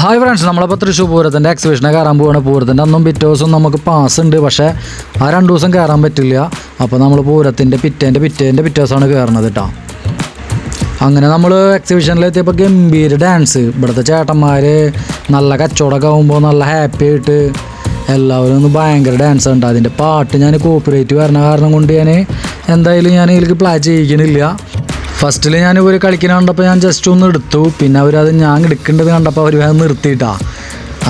Hi friends നമ്മളപ്പോൾ തൃശ്ശൂർ പൂരത്തിന്റെ എക്സിബിഷനെ കയറാൻ പോവാണ്. പൂരത്തിന്റെ അന്നും പിറ്റേ ദിവസം നമുക്ക് പാസ് ഉണ്ട്. പക്ഷേ ആ രണ്ട് ദിവസം കയറാൻ പറ്റില്ല. അപ്പോൾ നമ്മൾ പൂരത്തിന്റെ പിറ്റേന്റെ പിറ്റേന്റെ പിറ്റേ ദിവസമാണ് കയറണത് കേട്ടോ അങ്ങനെ നമ്മൾ എക്സിബിഷനിലെത്തിയപ്പോൾ ഗംഭീര ഡാൻസ് ഇവിടുത്തെ ചേട്ടന്മാർ നല്ല കച്ചവടമൊക്കെ ആകുമ്പോൾ നല്ല ഹാപ്പി ആയിട്ട് എല്ലാവരും ഒന്ന് ഭയങ്കര ഡാൻസ് ഉണ്ട് അതിന്റെ പാട്ട് ഞാൻ കോപ്പറേറ്റ് വരണ കാരണം കൊണ്ട് ഞാൻ എന്തായാലും ഞാൻ ഇതിലേക്ക് പ്ലാൻ ചെയ്യിക്കണില്ല. ഫസ്റ്റിൽ ഞാൻ ഇവർ കളിക്കുന്ന കണ്ടപ്പോൾ ഞാൻ ജസ്റ്റ് ഒന്ന് എടുത്തു. പിന്നെ അവരത് ഞാൻ എടുക്കേണ്ടത് കണ്ടപ്പോൾ അവർ വേഗം നിർത്തിയിട്ടാ.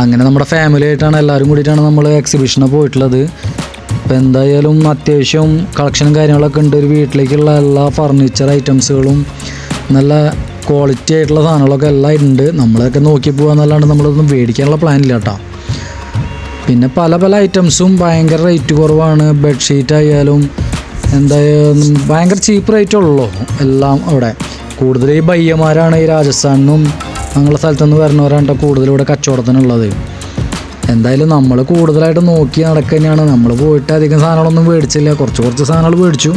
അങ്ങനെ നമ്മുടെ ഫാമിലി ആയിട്ടാണ് എല്ലാവരും കൂടിയിട്ടാണ് നമ്മൾ എക്സിബിഷന് പോയിട്ടുള്ളത്. അപ്പോൾ എന്തായാലും അത്യാവശ്യം കളക്ഷനും കാര്യങ്ങളൊക്കെ ഉണ്ട്. ഒരു വീട്ടിലേക്കുള്ള എല്ലാ ഫർണിച്ചർ ഐറ്റംസുകളും നല്ല ക്വാളിറ്റി ആയിട്ടുള്ള സാധനങ്ങളൊക്കെ എല്ലാം ഉണ്ട്. നമ്മളൊക്കെ നോക്കി പോകാന്നല്ലാണ്ട് നമ്മളൊന്നും മേടിക്കാനുള്ള പ്ലാൻ ഇല്ല കേട്ടോ പിന്നെ പല പല ഐറ്റംസും ഭയങ്കര റേറ്റ് കുറവാണ്. ബെഡ്ഷീറ്റ് ആയാലും എന്തായാലും ഭയങ്കര ചീപ്പ് റേറ്റ് ഉള്ളൂ. എല്ലാം അവിടെ. കൂടുതൽ ഈ ബയ്യന്മാരാണ് ഈ രാജസ്ഥാനിന്നും ഞങ്ങളുടെ സ്ഥലത്തുനിന്ന് വരുന്നവരാണ് കൂടുതൽ ഇവിടെ കച്ചവടത്തിനുള്ളത്. എന്തായാലും നമ്മൾ കൂടുതലായിട്ട് നോക്കി നടക്കുക തന്നെയാണ് നമ്മൾ പോയിട്ട് അധികം സാധനങ്ങളൊന്നും മേടിച്ചില്ല. കുറച്ച് കുറച്ച് സാധനങ്ങൾ മേടിച്ചു.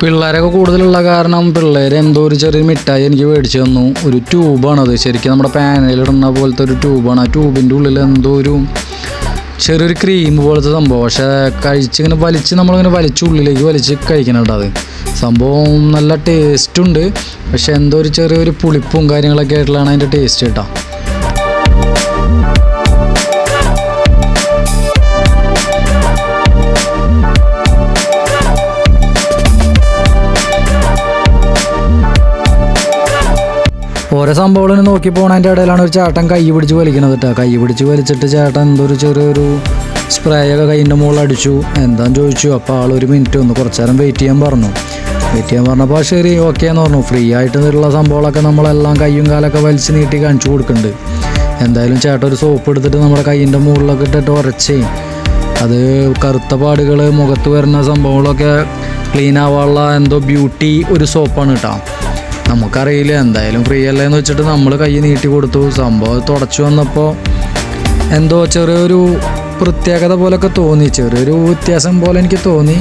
പിള്ളേരൊക്കെ കൂടുതലുള്ള കാരണം പിള്ളേർ എന്തോ ഒരു ചെറിയ മിഠായി എനിക്ക് മേടിച്ചു തന്നു. ഒരു ട്യൂബാണത് ശരിക്കും നമ്മുടെ പാനലിടുന്ന പോലത്തെ ഒരു ട്യൂബാണ് ആ ട്യൂബിന്റെ ഉള്ളിൽ എന്തോ ഒരു ചെറിയൊരു ക്രീം പോലത്തെ സംഭവം. പക്ഷേ കഴിച്ചിങ്ങനെ വലിച്ച് നമ്മളിങ്ങനെ വലിച്ച് ഉള്ളിലേക്ക് വലിച്ച് കഴിക്കണുണ്ട് അത്. സംഭവം നല്ല ടേസ്റ്റുണ്ട് പക്ഷെ എന്തോ ഒരു ചെറിയൊരു പുളിപ്പും കാര്യങ്ങളൊക്കെ ആയിട്ടുള്ളതാണ് അതിന്റെ ടേസ്റ്റ് കേട്ടോ. ഓരോ സംഭവങ്ങളും നോക്കി പോണതിന്റെ ഇടയിലാണ് ഒരു ചേട്ടൻ കൈ പിടിച്ച് വലിക്കണത് കേട്ടോ കൈ പിടിച്ച് വലിച്ചിട്ട് ചേട്ടൻ എന്തൊരു ചെറിയൊരു സ്പ്രേ ഒക്കെ കൈയിന്റെ മുകളിൽ അടിച്ചു. എന്താന്ന് ചോദിച്ചു. അപ്പോൾ ആൾ ഒരു മിനിറ്റ് ഒന്ന് കുറച്ച് നേരം വെയിറ്റ് ചെയ്യാൻ പറഞ്ഞു. വെയിറ്റ് ചെയ്യാൻ പറഞ്ഞപ്പോൾ ശരി ഓക്കെ എന്ന് പറഞ്ഞു. ഫ്രീ ആയിട്ട് ഉള്ള സംഭവങ്ങളൊക്കെ നമ്മളെല്ലാം കൈയും കാലൊക്കെ വലിച്ച് നീട്ടി കാണിച്ചു കൊടുക്കുന്നുണ്ട് എന്തായാലും ചേട്ടൻ ഒരു സോപ്പ് എടുത്തിട്ട് നമ്മുടെ കൈയിന്റെ മുകളിലൊക്കെ ഇട്ടിട്ട് ഉരച്ചേ. അത് കറുത്ത പാടുകൾ മുഖത്ത് വരുന്ന സംഭവങ്ങളൊക്കെ ക്ലീൻ ആവാനുള്ള എന്തോ ബ്യൂട്ടി ഒരു സോപ്പാണ് കേട്ടോ നമുക്കറിയില്ല എന്തായാലും ഫ്രീ അല്ല എന്ന് വെച്ചിട്ട് നമ്മൾ കൈ നീട്ടി കൊടുത്തു. സംഭവം തുടച്ചു വന്നപ്പോൾ എന്തോ ചെറിയൊരു പ്രത്യേകത പോലൊക്കെ തോന്നി ചെറിയൊരു വ്യത്യാസം പോലെ എനിക്ക് തോന്നി.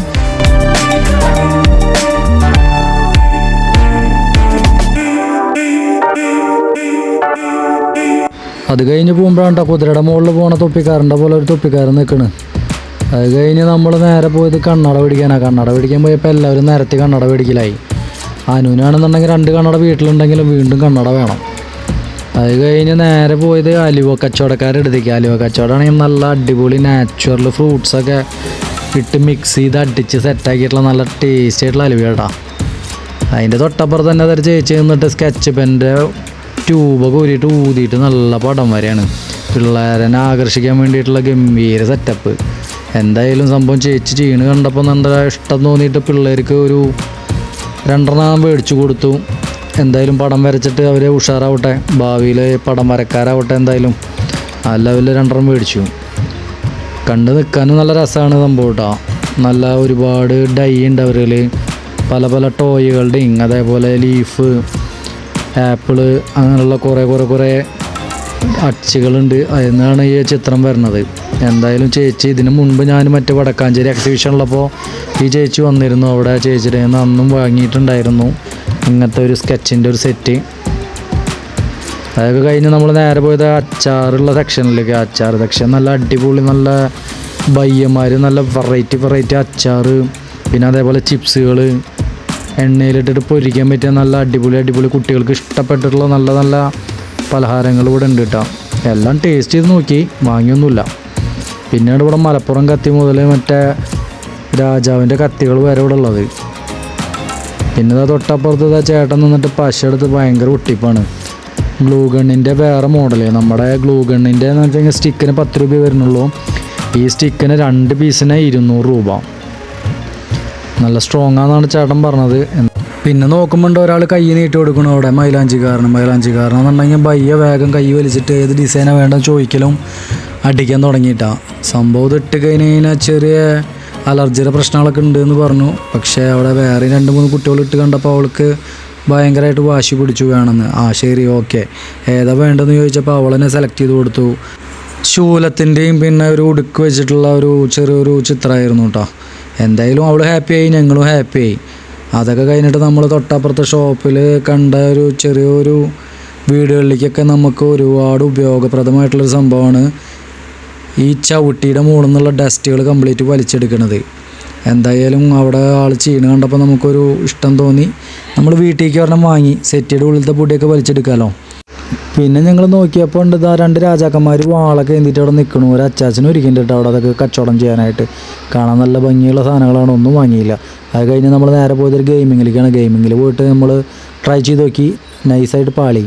അത് കഴിഞ്ഞ് പോകുമ്പോഴാണ് കുതിരയുടെ മുകളിൽ പോണ തൊപ്പിക്കാരന്റെ പോലെ ഒരു തൊപ്പിക്കാരൻ നിൽക്കണ് അത് കഴിഞ്ഞ് നമ്മൾ നേരെ പോയത് കണ്ണട പിടിക്കാനാണ് കണ്ണട പിടിക്കാൻ പോയപ്പോൾ എല്ലാവരും നിരത്തി കണ്ണട പിടിക്കലായി അനുവിനാണെന്നുണ്ടെങ്കിൽ രണ്ട് കണ്ണട വീട്ടിലുണ്ടെങ്കിലും വീണ്ടും കണ്ണട വേണം. അത് കഴിഞ്ഞ് നേരെ പോയത് അലുവ കച്ചവടക്കാരുടെ അടുത്തേക്ക്. അലുവ കച്ചവടമാണെങ്കിൽ നല്ല അടിപൊളി നാച്ചുറൽ ഫ്രൂട്ട്സൊക്കെ ഇട്ട് മിക്സ് ചെയ്ത് അടിച്ച് സെറ്റാക്കിയിട്ടുള്ള നല്ല ടേസ്റ്റ് ആയിട്ടുള്ള അലുവ കേട്ടോ അതിന്റെ തൊട്ടപ്പുറത്ത് തന്നെ അതൊരു ചേച്ചി നിന്നിട്ട് സ്കെച്ച് പെന്റെ ട്യൂബൊക്കെ ഊരിയിട്ട് ഊതിയിട്ട് നല്ല പടം വരെയാണ്. പിള്ളേരനെ ആകർഷിക്കാൻ വേണ്ടിയിട്ടുള്ള ഗംഭീര സെറ്റപ്പ് എന്തായാലും സംഭവം ചേച്ചി ചെയ്യണ് കണ്ടപ്പോൾ നല്ല ഇഷ്ടം തോന്നിയിട്ട് പിള്ളേർക്ക് ഒരു രണ്ടെണ്ണം മേടിച്ചു കൊടുത്തു. എന്തായാലും പടം വരച്ചിട്ട് അവർ ഉഷാറാവട്ടെ. ഭാവിയിൽ പടം വരക്കാരാവട്ടെ എന്തായാലും. ആ ലെവലിൽ രണ്ടെണ്ണം മേടിച്ചു. കണ്ടു നിൽക്കാനും നല്ല രസമാണ് സംഭവം കേട്ടോ നല്ല ഒരുപാട് ഡൈ ഉണ്ട് അവരിൽ പല പല ടോയ്കളുടെയും അതേപോലെ ലീഫ് ആപ്പിൾ അങ്ങനെയുള്ള കുറേ കുറേ കുറേ അച്ചുകളുണ്ട് അതിന്നാണ് ഈ ചിത്രം വരുന്നത്. എന്തായാലും ചേച്ചി ഇതിന് മുൻപ് ഞാൻ മറ്റേ വടക്കാഞ്ചേരി എക്സിബിഷനിലപ്പോൾ ഈ ചേച്ചി വന്നിരുന്നു. അവിടെ ചേച്ചിയുടെ നിന്ന് അന്നും വാങ്ങിയിട്ടുണ്ടായിരുന്നു. ഇങ്ങനത്തെ ഒരു സ്കെച്ചിന്റെ ഒരു സെറ്റ് അതൊക്കെ കഴിഞ്ഞ് നമ്മൾ നേരെ പോയത് അച്ചാറുള്ള സെക്ഷനിലേക്ക് അച്ചാർ സെക്ഷൻ നല്ല അടിപൊളി നല്ല ബയ്യന്മാർ നല്ല വെറൈറ്റി വെറൈറ്റി അച്ചാർ പിന്നെ അതേപോലെ ചിപ്സുകൾ എണ്ണയിലിട്ടിട്ട് പൊരിക്കാൻ പറ്റിയ നല്ല അടിപൊളി അടിപൊളി കുട്ടികൾക്ക് ഇഷ്ടപ്പെട്ടിട്ടുള്ള നല്ല നല്ല പലഹാരങ്ങൾ ഇവിടെ ഉണ്ട് കേട്ടോ എല്ലാം ടേസ്റ്റ് ചെയ്ത് നോക്കി. വാങ്ങിയൊന്നുമില്ല. പിന്നീട് ഇവിടെ മലപ്പുറം കത്തി മുതൽ മറ്റേ രാജാവിന്റെ കത്തികൾ വരെ ഇവിടെ ഉള്ളത്. പിന്നെ ഇതാ തൊട്ടപ്പുറത്ത് ഇതാ ചേട്ടൻ നിന്നിട്ട് പശ എടുത്ത് ഭയങ്കര ഒട്ടിപ്പാണ് ഗ്ലൂ ഗണ്ണിന്റെ വേറെ മോഡൽ നമ്മുടെ ഗ്ലൂ ഗണ്ണിന്റെ എന്ന് വെച്ചാൽ സ്റ്റിക്കിന് പത്ത് രൂപ വരുന്നുള്ളൂ. ഈ സ്റ്റിക്കിന് രണ്ട് പീസിന് ഇരുന്നൂറ് രൂപ. നല്ല സ്ട്രോങ് ആണെന്നാണ് ചേട്ടൻ പറഞ്ഞത്. പിന്നെ നോക്കുമ്പോൾ ഒരാൾ കൈ നീട്ടി കൊടുക്കണം അവിടെ മൈലാഞ്ചി മൈലാഞ്ചിക്കാരൻ എന്നുണ്ടെങ്കിൽ ബയ്യ വേഗം കൈ വലിച്ചിട്ട് ഏത് ഡിസൈനാണ് വേണ്ടത് ചോദിക്കലും അടിക്കാൻ തുടങ്ങിയിട്ടാണ് സംഭവം ഇട്ട് കഴിഞ്ഞ് കഴിഞ്ഞാൽ ചെറിയ അലർജിയുടെ പ്രശ്നങ്ങളൊക്കെ ഉണ്ട് എന്ന് പറഞ്ഞു. പക്ഷേ അവിടെ വേറെ രണ്ട് മൂന്ന് കുട്ടികൾ ഇട്ട് കണ്ടപ്പോൾ അവൾക്ക് ഭയങ്കരമായിട്ട് വാശി പിടിച്ചു വേണമെന്ന്. ആ ശരി ഓക്കെ. ഏതാ വേണ്ടതെന്ന് ചോദിച്ചപ്പോൾ അവൾ തന്നെ സെലക്ട് ചെയ്ത് കൊടുത്തു. ശൂലത്തിന്റെയും പിന്നെ ഒരു ഉടുക്ക് വെച്ചിട്ടുള്ള ഒരു ചെറിയൊരു ചിത്രമായിരുന്നു കേട്ടോ. എന്തായാലും അവൾ ഹാപ്പിയായി ഞങ്ങളും ഹാപ്പിയായി അതൊക്കെ കഴിഞ്ഞിട്ട് നമ്മൾ തൊട്ടപ്പുറത്തെ ഷോപ്പിൽ കണ്ട ഒരു ചെറിയൊരു വീടുകളിലേക്കൊക്കെ നമുക്ക് ഒരുപാട് ഉപയോഗപ്രദമായിട്ടുള്ളൊരു സംഭവമാണ് ഈ ചവിട്ടിയുടെ മുകളിൽ നിന്നുള്ള ഡസ്റ്റുകൾ കംപ്ലീറ്റ് വലിച്ചെടുക്കണത്. എന്തായാലും അവിടെ ആൾ ചെയ്യണ കണ്ടപ്പോൾ നമുക്കൊരു ഇഷ്ടം തോന്നി. നമ്മൾ വീട്ടിലേക്ക് ഒരെണ്ണം വാങ്ങി. സെറ്റിയുടെ ഉള്ളിലത്തെ പൊടിയൊക്കെ വലിച്ചെടുക്കാമല്ലോ പിന്നെ ഞങ്ങൾ നോക്കിയപ്പോൾ ഉണ്ട് ഇതാ രണ്ട് രാജാക്കന്മാർ വാളൊക്കെ എന്തിട്ട് അവിടെ നിൽക്കണു. ഒരു അച്ചാച്ചനും ഇരിക്കുന്നുണ്ട് അവിടെ അതൊക്കെ കച്ചവടം ചെയ്യാനായിട്ട്. കാണാൻ നല്ല ഭംഗിയുള്ള സാധനങ്ങളാണ്. ഒന്നും വാങ്ങിയില്ല. അത് കഴിഞ്ഞ് നമ്മൾ നേരെ പോയത് ഒരു ഗെയിമിങ്ങിലേക്കാണ് ഗെയിമിങ്ങിൽ പോയിട്ട് നമ്മൾ ട്രൈ ചെയ്ത് നോക്കി. നൈസായിട്ട് പാളി.